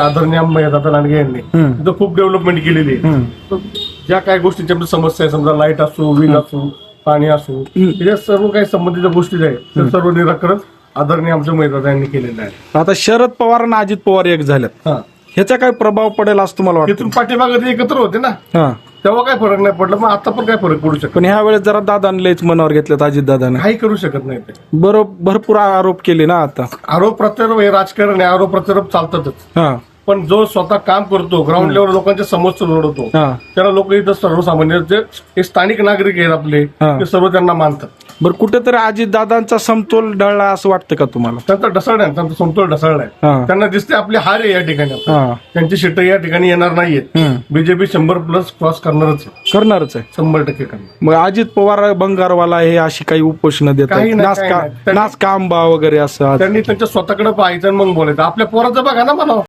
आदरणीय अंबादादा लांडगे यांनी. तिथं खूप डेव्हलपमेंट केलेली आहे. ज्या काही गोष्टींच्या आमच्या समस्या आहे समजा लाइट असो वीज असो पाणी असो या सर्व काही संबंधित गोष्टी आहेत ते सर्व निराकरण आदरणीय आमच्या मैदादा यांनी केलेलं आहे. आता शरद पवार आणि अजित पवार एक झाल्यात. हा. ह्याचा काय प्रभाव पडेल असं तुम्हाला वाटतं? इथून पाठीमागे ते एकत्र होते ना. हा. तेव्हा काय फरक नाही पडला मग आता पण काय फरक पडू शकत पण ह्या वेळेस जरा दादांनीच मनावर घेतलेत अजित दादाने काही करू शकत नाही ते. बरोबर भरपूर आरोप केले ना आता. आरोप प्रत्यारोप हे राजकारण आहे आरोप प्रत्यारोप चालतातच. हा. पण जो स्वतः काम करतो ग्राउंड लेवल लोकांच्या समस्या लढवतो हा. त्याला लोक इथं सर्वसामान्य जे हे स्थानिक नागरिक आहेत आपले हा. ते सर्व त्यांना मानतात. बरं कुठेतरी अजित दादांचा समतोल ढळला असं वाटतं का तुम्हाला? त्यांचा ढसाळ आहे त्यांचा समतोल ढसाळ आहे. त्यांना दिसते आपली हार आहे या ठिकाणी आता. हा त्यांची शिट या ठिकाणी येणार नाहीयेत हम्म. बीजेपी शंभर प्लस क्रॉस करणारच आहे. करणारच आहे. शंभर टक्के करणार. मग अजित पवार बंगारवाला हे अशी काही उपोषणं काही नाही, नाच काही का नाही. त्यांनी- नाच का आंबा वगैरे असं त्यांनी त्यांच्या स्वतःकडे पाहायचं आणि मग बोलायचं. आपल्या पोराचं बघा ना मला.